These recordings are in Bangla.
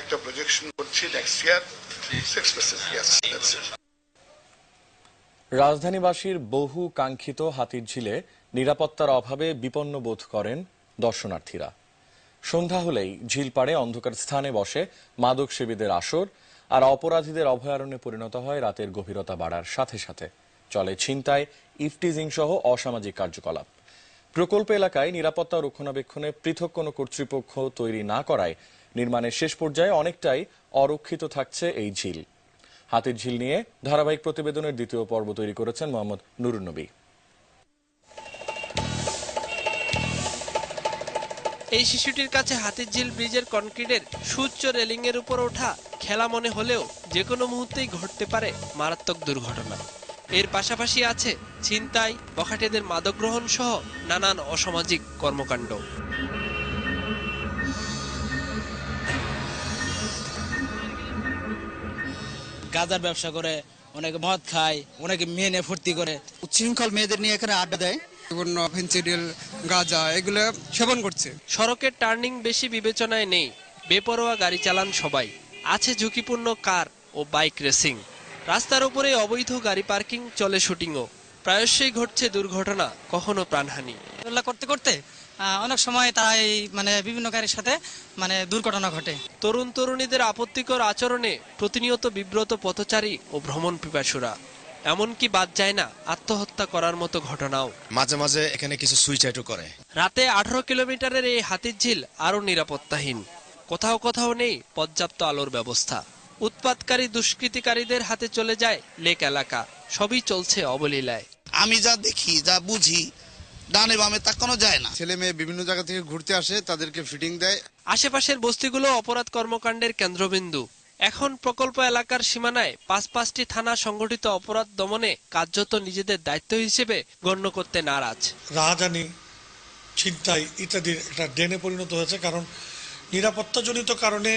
একটা প্রজেকশন করছি নেক্সট ইয়ার সিক্স পার্সেন্ট ইয়াস রাজধানীবাসীর বহু কাঙ্ক্ষিত হাতির ঝিলে নিরাপত্তার অভাবে বিপন্ন বোধ করেন দর্শনার্থীরা। সন্ধ্যা হলেই ঝিল পাড়ে অন্ধকার স্থানে বসে মাদক সেবীদের আসর আর অপরাধীদের অভয়ারণ্যে পরিণত হয় রাতের গভীরতা বাড়ার সাথে সাথে। চলে ছিনতাই, ইফটিজিং সহ অসামাজিক কার্যকলাপ। প্রকল্প এলাকায় নিরাপত্তা রক্ষণাবেক্ষণে পৃথক কোনো কর্তৃপক্ষ তৈরি না করায় নির্মাণের শেষ পর্যায়ে অনেকটাই অরক্ষিত থাকছে এই ঝিল। হাতির ঝিল নিয়ে ধারাবাহিক প্রতিবেদনের দ্বিতীয় পর্ব তৈরি করেছেন মোহাম্মদ নুরুন্নবী। এই শিশুটির কাছে হাতির ঝিল ব্রিজের কনক্রিটের সুচ্চ রেলিং এর উপর ওঠা খেলা মনে হলেও যে কোনো মুহূর্তেই ঘটতে পারে মারাত্মক দুর্ঘটনা। এর পাশাপাশি আছে ছিনতাই, বখাটেদের মাদক গ্রহণ সহ নানান অসামাজিক কর্মকাণ্ড। গাঁজার ব্যবসা করে অনেকে মদ খায় অনেকে মেয়ে নিয়ে ফুর্তি করে। উচ্ছৃঙ্খল মেয়েদের নিয়ে এখানে আড্ডা দেয় বিভিন্ন ফেন্সিডিল গাঁজা এগুলো সেবন করছে। সড়কের টার্নিং বেশি বিবেচনায় নেই বেপরোয়া গাড়ি চালান সবাই। আছে ঝুঁকিপূর্ণ কার ও বাইক রেসিং। রাস্তার উপরে অবৈধ গাড়ি পার্কিং চলে শুটিংও। প্রায়শই ঘটছে দুর্ঘটনা কখনো প্রাণহানি। করতে করতে অনেক সময় তাই মানে বিভিন্ন গাড়ির সাথে মানে দুর্ঘটনা ঘটে। তরুণ তরুণীদের আপত্তিকর আচরণে প্রতিনিয়ত বিব্রত পথচারী ও ভ্রমণ পিপাসুরা। এমনকি বাদ যায় না আত্মহত্যা করার মতো ঘটনাও। মাঝে মাঝে এখানে কিছু সুইসাইডও করে। রাতে আঠারো কিলোমিটারের এই হাতির ঝিল আরও নিরাপত্তাহীন। কোথাও কোথাও নেই পর্যাপ্ত আলোর ব্যবস্থা। উৎপাতকারী দুষ্কৃতিকারীদের হাতে চলে যায় লেক এলাকা। সবই চলছে অবলীলায়। আমি যা দেখি যা বুঝি ডানে বামে তাকানো যায় না। ছেলে মেয়ে বিভিন্ন জায়গা থেকে ঘুরতে আসে তাদেরকে ফিটিং দেয়। আশেপাশের বস্তিগুলো অপরাধ কর্মকাণ্ডের কেন্দ্রবিন্দু। এখন প্রকল্প এলাকার সীমানায় পাঁচ পাঁচটি থানা সংগঠিত অপরাধ দমনে কার্যত নিজেদের দায়িত্ব হিসেবে গণ্য করতে নারাজ। রাহাজানি ছিনতাই ইত্যাদির একটা ডেনে পরিণত হয়েছে কারণ নিরাপত্তাজনিত কারণে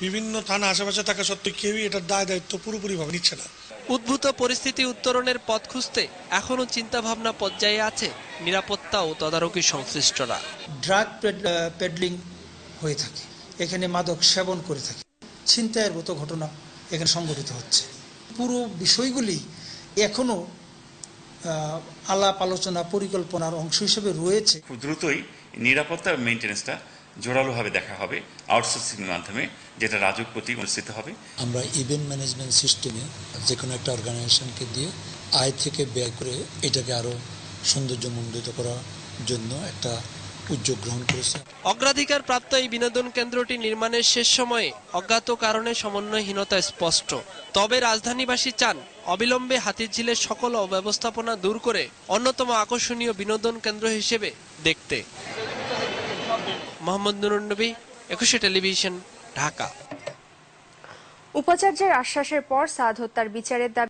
বিভিন্ন থানা আশেপাশে থাকা সত্ত্বেও কেউই এটার দায় দায়িত্ব পুরোপুরিভাবে নিচ্ছে না। উদ্ভূত পরিস্থিতি উত্তরণের পথ খুঁজতে এখনও চিন্তাভাবনা পর্যায়ে আছে নিরাপত্তা ও তদারকি সংশ্লিষ্টরা। ড্রাগ পেডলিং হয়ে থাকে। এখানে মাদক সেবন করে থাকে। ছিনতাইয়ের মতো ঘটনা এখানে সংঘটিত হচ্ছে। পুরো বিষয়গুলি এখনও আহ, আলাপ আলোচনা পরিকল্পনার অংশ হিসেবে রয়েছে। খুব দ্রুতই নিরাপত্তা এবং মেনটেন্যান্সটা জোরালোভাবে দেখা হবে আউটসোর্সিং এর মাধ্যমে যেটা রাজুক প্রতি অনুষ্ঠিত হবে। আমরা ইভেন্ট ম্যানেজমেন্ট সিস্টেমে যে কোনো একটা অর্গানাইজেশনকে দিয়ে আয় থেকে ব্যয় করে এটাকে আরও সৌন্দর্যমণ্ডিত করার জন্য একটা উদ্যোগ গ্রহণ করেছে। অগ্রাধিকার প্রাপ্ত এই বিনোদন কেন্দ্রটি নির্মাণের শেষ সময়ে অজ্ঞাত কারণে সমন্বয়হীনতা স্পষ্ট। তবে রাজধানীবাসী চান অবিলম্বে হাতিরঝিলের সকল অব্যবস্থাপনা দূর করে অন্যতম আকর্ষণীয় বিনোদন কেন্দ্র হিসেবে দেখতে। মোহাম্মদ নুরুন্নবী একুশে টেলিভিশন ঢাকা। উপাচার্যের আশ্বাসের পর সাদ হত্যার বিচারের দাবি